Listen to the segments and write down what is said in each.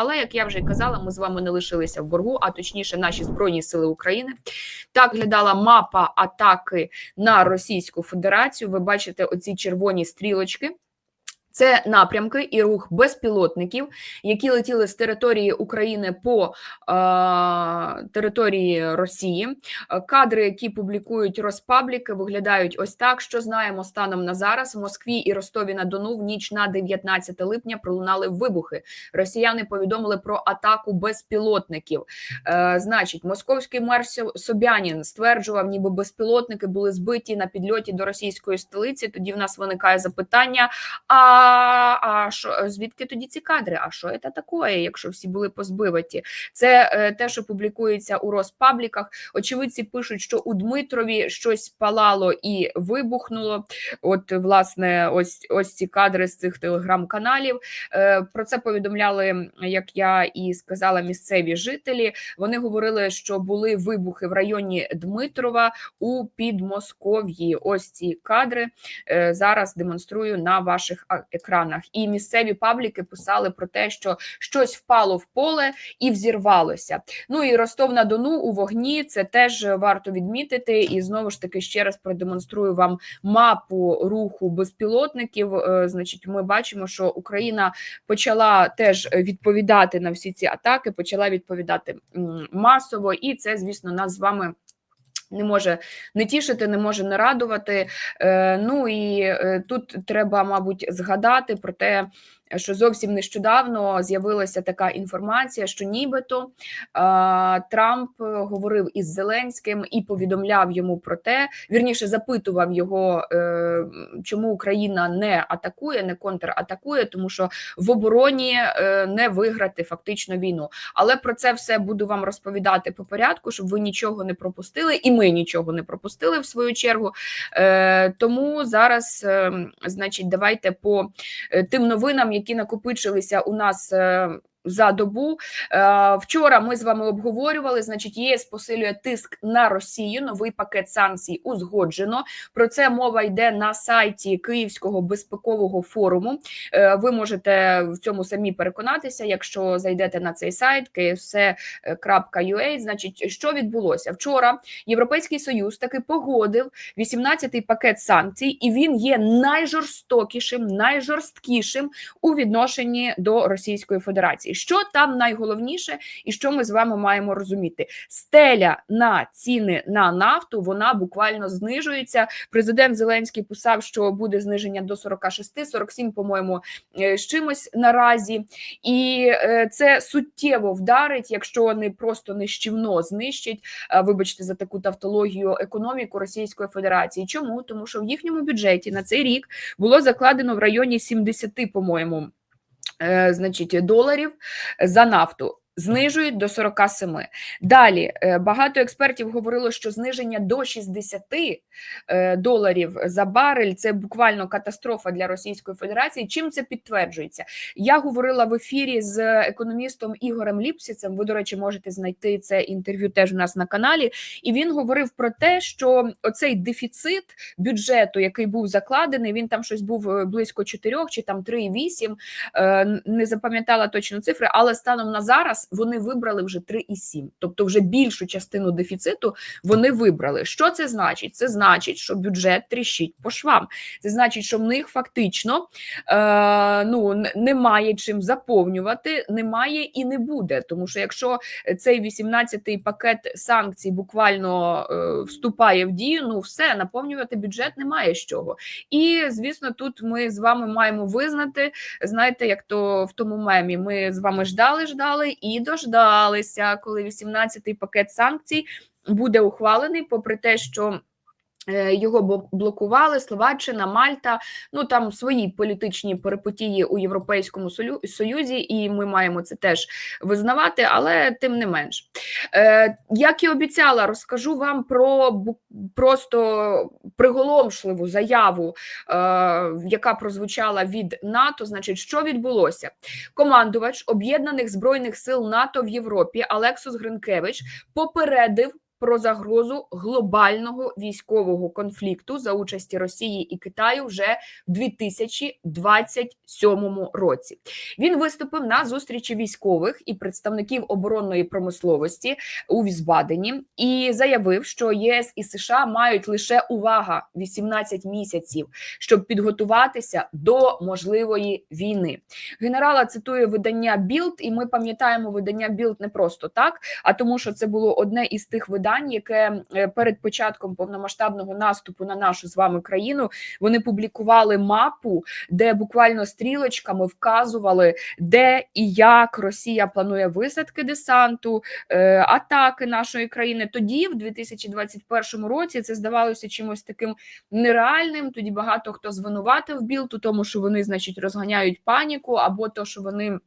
Але як я вже й казала, ми з вами не лишилися в боргу, а точніше, наші збройні сили України. Так глядала мапа атаки на Російську Федерацію. Ви бачите оці червоні стрілочки. Це напрямки і рух безпілотників, які летіли з території України по е, території Росії. Кадри, які публікують Роспабліки, виглядають ось так. Що знаємо станом на зараз в Москві і Ростові на Дону в ніч на 19 липня пролунали вибухи. Росіяни повідомили про атаку безпілотників. Е, значить, московський мер Собянін стверджував, ніби безпілотники були збиті на підльоті до російської столиці. Тоді в нас виникає запитання: а, а що звідки тоді ці кадри? А що це таке, якщо всі були позбиваті? Це е, те, що публікується у Роспабліках. Очевидці пишуть, що у Дмитрові щось палало і вибухнуло. От, власне, ось ось ці кадри з цих телеграм-каналів. Е, Про це повідомляли, як я і сказала, місцеві жителі. Вони говорили, що були вибухи в районі Дмитрова у Підмосков'ї. Ось ці кадри е, зараз демонструю на ваших екранах. І місцеві пабліки писали про те, що щось впало в поле і взірвалося. Ну і Ростов на Дону у вогні. Це теж варто відмітити. І знову ж таки ще раз продемонструю вам мапу руху безпілотників. Е, Значить, ми бачимо, що Україна почала теж відповідати на всі ці атаки, почала відповідати масово, і це, звісно, нас з вами. Не може не тішити, не може не радувати. Е, ну і е, тут треба, мабуть, згадати про те, що зовсім нещодавно з'явилася така інформація, що нібито Трамп говорив із Зеленським і повідомляв йому про те, вірніше запитував його, е, чому Україна не атакує, не контратакує, тому що в обороні е, не виграти фактично війну. Але про це все буду вам розповідати по порядку, щоб ви нічого не пропустили, і ми нічого не пропустили в свою чергу. Е, тому зараз, е, значить, давайте по тим новинам, які накопичилися у нас. За добу Е, вчора ми з вами обговорювали. Значить, ЄС посилює тиск на Росію. Новий пакет санкцій узгоджено. Про це мова йде на сайті Київського безпекового форуму. Е, Ви можете в цьому самі переконатися, якщо зайдете на цей сайт kfc.ua. Значить, що відбулося вчора? Європейський союз таки погодив 18-й пакет санкцій, і він є найжорстокішим, найжорсткішим у відношенні до Російської Федерації. Що там найголовніше, і що ми з вами маємо розуміти? Стеля на ціни на нафту вона буквально знижується. Президент Зеленський писав, що буде зниження до 46-47, по-моєму, е, з чимось наразі, і е, це суттєво вдарить, якщо не просто нищівно знищить. е, Вибачте за таку тавтологію економіку Російської Федерації. Чому тому, що в їхньому бюджеті на цей рік було закладено в районі 70, по-моєму, значить, доларів за нафту. Знижують до 47. Далі е, багато експертів говорило, що зниження до 60 е, доларів за барель це буквально катастрофа для Російської Федерації. Чим це підтверджується? Я говорила в ефірі з економістом Ігорем Ліпсіцем. Ви, до речі, можете знайти це інтерв'ю теж у нас на каналі. І він говорив про те, що оцей дефіцит бюджету, який був закладений, він там щось був е, близько 4 чи там 3,8, е, не запам'ятала точно цифри, але станом на зараз вони вибрали вже 3,7. Тобто, вже більшу частину дефіциту вони вибрали. Що це значить? Це значить, що бюджет тріщить по швам. Це значить, що в них фактично е, ну немає чим заповнювати, немає і не буде. Тому що якщо цей 18-й пакет санкцій буквально е, вступає в дію, ну все наповнювати бюджет немає з чого. І звісно, тут ми з вами маємо визнати, знаєте, як то в тому мемі, ми з вами ждали, ждали і дождалися, коли 18-й пакет санкцій буде ухвалений, попри те, що. Е, Його блокували Словаччина, Мальта. Ну там свої політичні перипетії у Європейському Союзі, і ми маємо це теж визнавати, але тим не менш. Е, як і обіцяла, розкажу вам про просто приголомшливу заяву, е, яка прозвучала від НАТО. Значить, що відбулося? Командувач об'єднаних збройних сил НАТО в Європі Алексус Гринкевич попередив про загрозу глобального військового конфлікту за участі Росії і Китаю вже в 2027 році. Він виступив на зустрічі військових і представників оборонної промисловості у Візбадені і заявив, що ЄС і США мають лише увага 18 місяців, щоб підготуватися до можливої війни. Генерала цитує видання Білд, і ми пам'ятаємо видання Білд не просто так, а тому, що це було одне із тих видань, яке е, перед початком повномасштабного наступу на нашу з вами країну вони публікували мапу, де буквально стрілочками вказували, де і як Росія планує висадки десанту, е, атаки нашої країни. Тоді, в 2021 році, це здавалося чимось таким нереальним. Тоді багато хто звинуватив Білд у тому, що вони, значить, розганяють паніку, або то, що вони.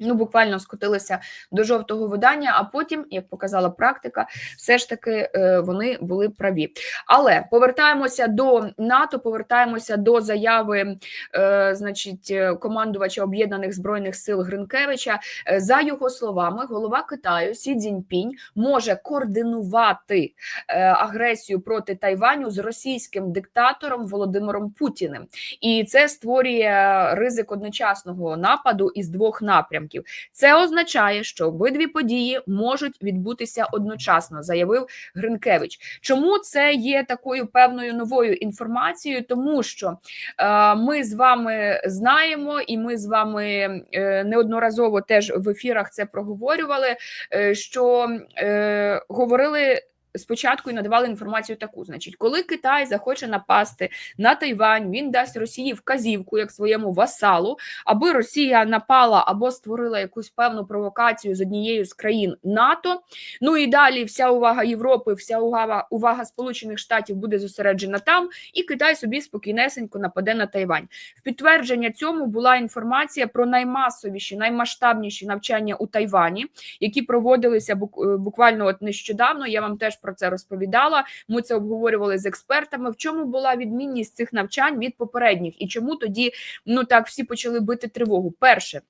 Ну, буквально скотилися до жовтого видання, а потім, як показала практика, все ж таки е, вони були праві. Але повертаємося до НАТО, повертаємося до заяви, е, значить, командувача об'єднаних збройних сил Гринкевича. Е, За його словами, голова Китаю Сі Цзіньпінь може координувати агресію проти Тайваню з російським диктатором Володимиром Путіним, і це створює ризик одночасного нападу із двох напрямків. Це означає, що обидві події можуть відбутися одночасно, заявив Гринкевич. Чому це є такою певною новою інформацією? Тому що е, ми з вами знаємо, і ми з вами е, неодноразово теж в ефірах це проговорювали. Е, що е, говорили. Спочатку і надавали інформацію таку: значить, коли Китай захоче напасти на Тайвань, він дасть Росії вказівку як своєму васалу, аби Росія напала або створила якусь певну провокацію з однією з країн НАТО. Ну і далі вся увага Європи, вся увага увага Сполучених Штатів буде зосереджена там, і Китай собі спокійнесенько нападе на Тайвань. В підтвердження цьому була інформація про наймасовіші, наймасштабніші навчання у Тайвані, які проводилися бук- буквально от нещодавно. Я вам теж про це розповідала. Ми це обговорювали з експертами. В чому була відмінність цих навчань від попередніх, і чому тоді ну так всі почали бити тривогу? Перше.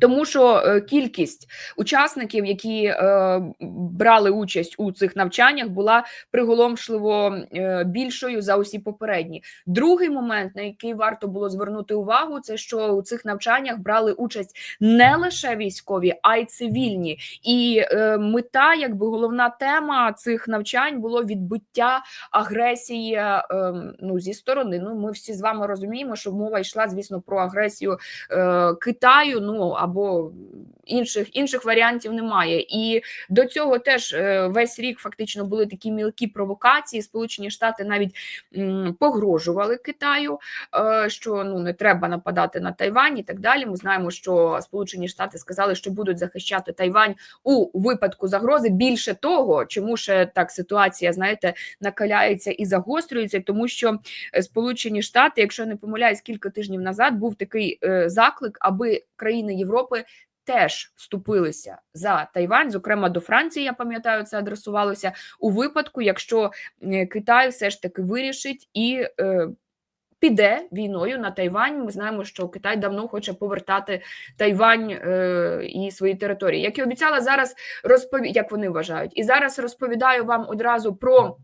Тому що е, кількість учасників, які е, брали участь у цих навчаннях, була приголомшливо е, більшою за усі попередні. Другий момент, на який варто було звернути увагу, це що у цих навчаннях брали участь не лише військові, а й цивільні. І мета, якби головна тема цих навчань було відбиття агресії е, ну, зі сторони. Ну, ми всі з вами розуміємо, що мова йшла, звісно, про агресію Китаю. Ну або інших інших варіантів немає. І до цього теж е, весь рік фактично були такі мілкі провокації. Сполучені Штати навіть погрожували Китаю, е, що ну не треба нападати на Тайвань і так далі. Ми знаємо, що Сполучені Штати сказали, що будуть захищати Тайвань у випадку загрози. Більше того, чому ще так ситуація, знаєте, накаляється і загострюється, тому що Сполучені Штати, якщо я не помиляюсь, кілька тижнів назад був такий е, заклик, аби країни Європи. Теж вступилися за Тайвань, зокрема до Франції, я пам'ятаю, це адресувалося у випадку, якщо е, Китай все ж таки вирішить і е, піде війною на Тайвань. Ми знаємо, що Китай давно хоче повертати Тайвань е, і свої території. Як і обіцяла, зараз розпові... як вони вважають, і зараз розповідаю вам одразу про.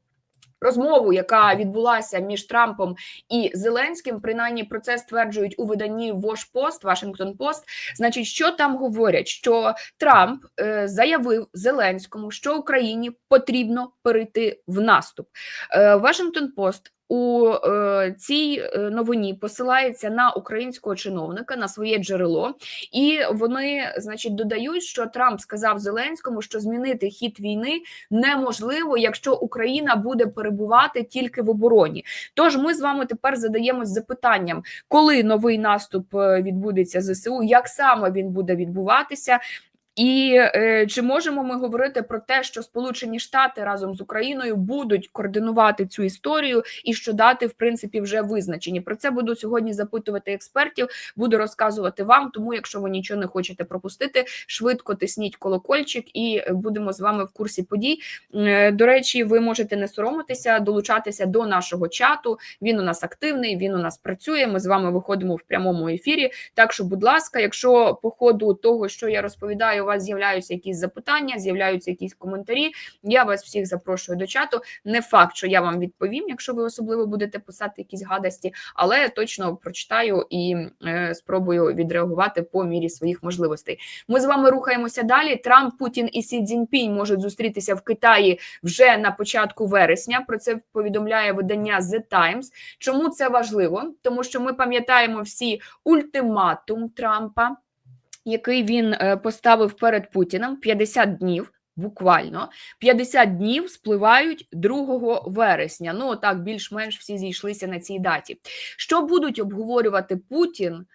Розмову, яка відбулася між Трампом і Зеленським, принаймні про це стверджують у виданні Вошпост, Вашингтон Пост. Значить, що там говорять? Що Трамп е, заявив Зеленському, що Україні потрібно перейти в наступ. Е, Washington Post у е, цій е, новині посилається на українського чиновника на своє джерело, і вони, значить, додають, що Трамп сказав Зеленському, що змінити хід війни неможливо, якщо Україна буде перебувати тільки в обороні. Тож ми з вами тепер задаємось запитанням, коли новий наступ е, відбудеться зсу, як саме він буде відбуватися. І е, чи можемо ми говорити про те, що Сполучені Штати разом з Україною будуть координувати цю історію, і що дати в принципі вже визначені? Про це буду сьогодні запитувати експертів, буду розказувати вам. Тому, якщо ви нічого не хочете пропустити, швидко тисніть колокольчик, і будемо з вами в курсі подій. Е, до речі, ви можете не соромитися, долучатися до нашого чату. Він у нас активний, він у нас працює. Ми з вами виходимо в прямому ефірі. Так що, будь ласка, якщо по ходу того, що я розповідаю у вас з'являються якісь запитання, з'являються якісь коментарі. Я вас всіх запрошую до чату. Не факт, що я вам відповім, якщо ви особливо будете писати якісь гадості, але точно прочитаю і е, спробую відреагувати по мірі своїх можливостей. Ми з вами рухаємося далі. Трамп, Путін і Сі Цзіньпінь можуть зустрітися в Китаї вже на початку вересня. Про це повідомляє видання The Times. Чому це важливо? Тому що ми пам'ятаємо всі ультиматум Трампа, який він е, поставив перед Путіним 50 днів. Буквально 50 днів спливають 2 вересня. Ну так більш-менш всі зійшлися на цій даті. Що будуть обговорювати Путін,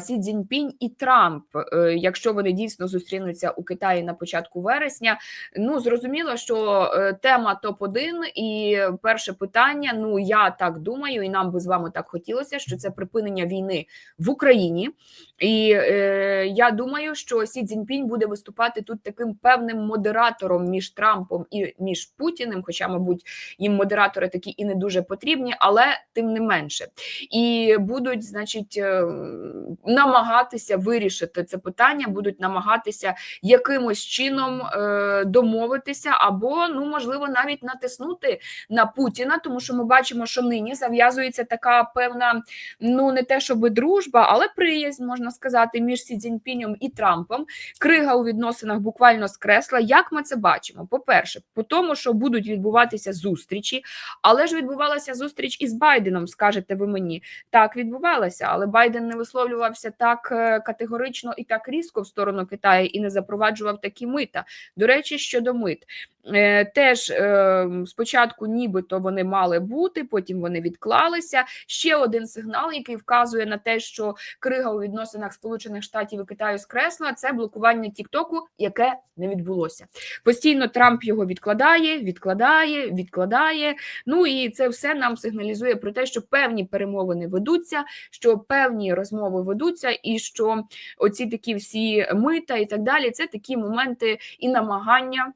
Сі Цзіньпінь і Трамп, е, якщо вони дійсно зустрінуться у Китаї на початку вересня? Ну зрозуміло, що е, тема топ 1 і перше питання. Ну я так думаю, і нам би з вами так хотілося, що це припинення війни в Україні. І е, я думаю, що Сі Цзіньпінь буде виступати тут таким певним модератором між Трампом і між Путіним. Хоча, мабуть, їм модератори такі і не дуже потрібні, але тим не менше. І будуть, значить, е, намагатися вирішити це питання, будуть намагатися якимось чином е, домовитися, або ну можливо навіть натиснути на Путіна, тому що ми бачимо, що нині зав'язується така певна, ну не те, щоб дружба, але приязнь можна сказати, між Сі Цзіньпінем і Трампом. Крига у відносинах буквально скресла. Як ми це бачимо? По-перше, по тому, що будуть відбуватися зустрічі, але ж відбувалася зустріч із Байденом. Скажете ви мені, так відбувалася, але Байден не висловлювався так е, категорично і так різко в сторону Китаю і не запроваджував такі мита. До речі, щодо мит. Е, Теж е, спочатку, нібито вони мали бути, потім вони відклалися. Ще один сигнал, який вказує на те, що крига у відносинах Сполучених Штатів і Китаю скресла, це блокування Тіктоку, яке не відбулося. Постійно Трамп його відкладає, відкладає, відкладає. Ну і це все нам сигналізує про те, що певні перемовини ведуться, що певні розмови ведуться, і що оці такі всі мита і так далі, це такі моменти і намагання.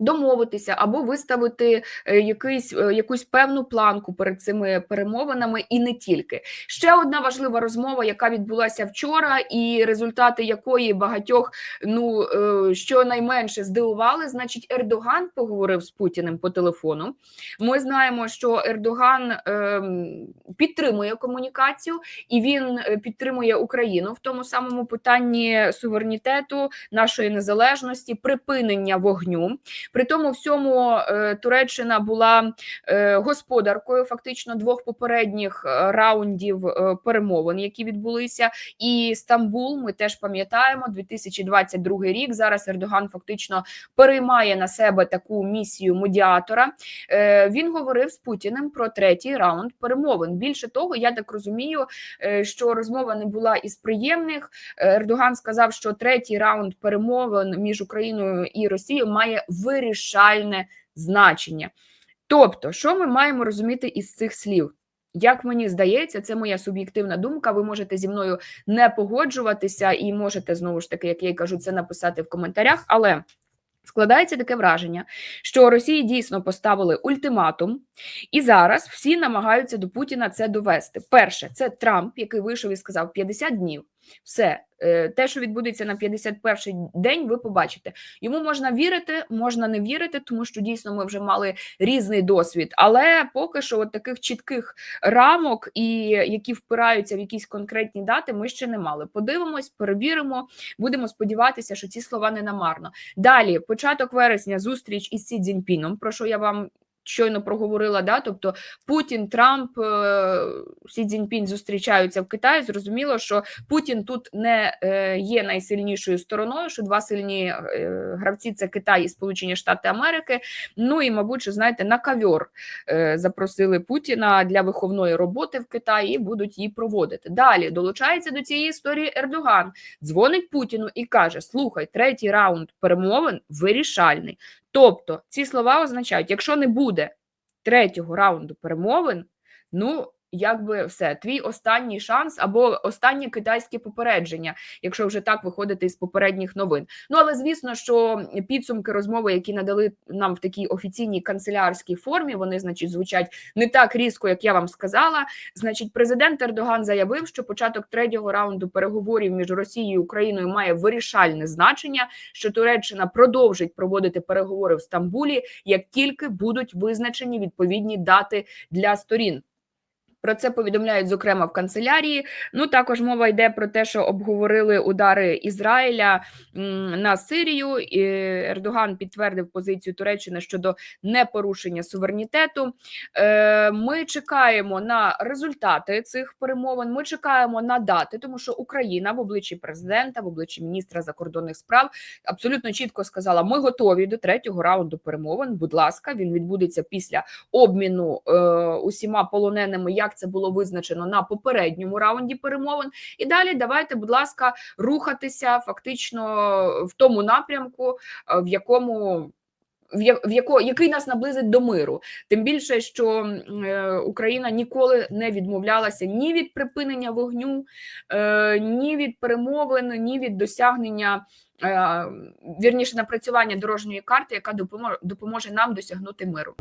Домовитися або виставити е, якийсь е, якусь певну планку перед цими перемовинами, і не тільки ще одна важлива розмова, яка відбулася вчора, і результати якої багатьох ну е, щонайменше здивували. Значить, Ердоган поговорив з Путіним по телефону. Ми знаємо, що Ердоган е, підтримує комунікацію і він підтримує Україну в тому самому питанні суверенітету, нашої незалежності, припинення вогню. При тому всьому е, Туреччина була е, господаркою фактично двох попередніх е, раундів перемовин, які відбулися. І Стамбул, ми теж пам'ятаємо, 2022 рік. Зараз Ердоган фактично переймає на себе таку місію медіатора. Він говорив з Путіним про третій раунд перемовин. Більше того, я так розумію, що розмова не була із приємних. Ердоган сказав, що третій раунд перемовин між Україною і Росією має вирішальне значення. Тобто, що ми маємо розуміти із цих слів? Як мені здається, це моя суб'єктивна думка. Ви можете зі мною не погоджуватися і можете знову ж таки, як я й кажу, це написати в коментарях. Але складається таке враження, що Росії дійсно поставили ультиматум, і зараз всі намагаються до Путіна це довести. Перше, це Трамп, який вийшов і сказав 50 днів. Все, е, те, що відбудеться на 51-й день, ви побачите. Йому можна вірити, можна не вірити, тому що дійсно ми вже мали різний досвід. Але поки що от таких чітких рамок, і які впираються в якісь конкретні дати, ми ще не мали. Подивимось, перевіримо, будемо сподіватися, що ці слова не намарно. Далі, початок вересня, зустріч із Сі Цзіньпіном, про що я вам щойно проговорила, да, тобто Путін, Трамп, е, Сі Цзіньпінь зустрічаються в Китаї. Зрозуміло, що Путін тут не е, є найсильнішою стороною. Що два сильні е, гравці це Китай і Сполучені Штати Америки. Ну і, мабуть, що знаєте, на кавьор запросили Путіна для виховної роботи в Китаї і будуть її проводити. Далі долучається до цієї історії Ердоган, дзвонить Путіну і каже: Слухай, третій раунд перемовин вирішальний. Тобто ці слова означають, якщо не буде третього раунду перемовин, ну якби все, твій останній шанс або останнє китайське попередження, якщо вже так виходити із попередніх новин. Ну але звісно, що підсумки розмови, які надали нам в такій офіційній канцелярській формі, вони, значить, звучать не так різко, як я вам сказала. Значить, президент Ердоган заявив, що початок третього раунду переговорів між Росією і Україною має вирішальне значення, що Туреччина продовжить проводити переговори в Стамбулі, як тільки будуть визначені відповідні дати для сторін. Про це повідомляють зокрема в канцелярії. Ну також мова йде про те, що обговорили удари Ізраїля на Сирію. І Ердоган підтвердив позицію Туреччини щодо непорушення суверенітету. Е, Ми чекаємо на результати цих перемовин. Ми чекаємо на дати, тому що Україна в обличчі президента, в обличчі міністра закордонних справ абсолютно чітко сказала: ми готові до третього раунду перемовин. Будь ласка, він відбудеться після обміну е, усіма полоненими, як це було визначено на попередньому раунді перемовин. І далі давайте, будь ласка, рухатися фактично в тому напрямку, е, в якому. В яко який нас наблизить до миру, тим більше, що е, Україна ніколи не відмовлялася ні від припинення вогню, е, ні від перемовин, ні від досягнення е, вірніше напрацювання дорожньої карти, яка допоможе допоможе нам досягнути миру.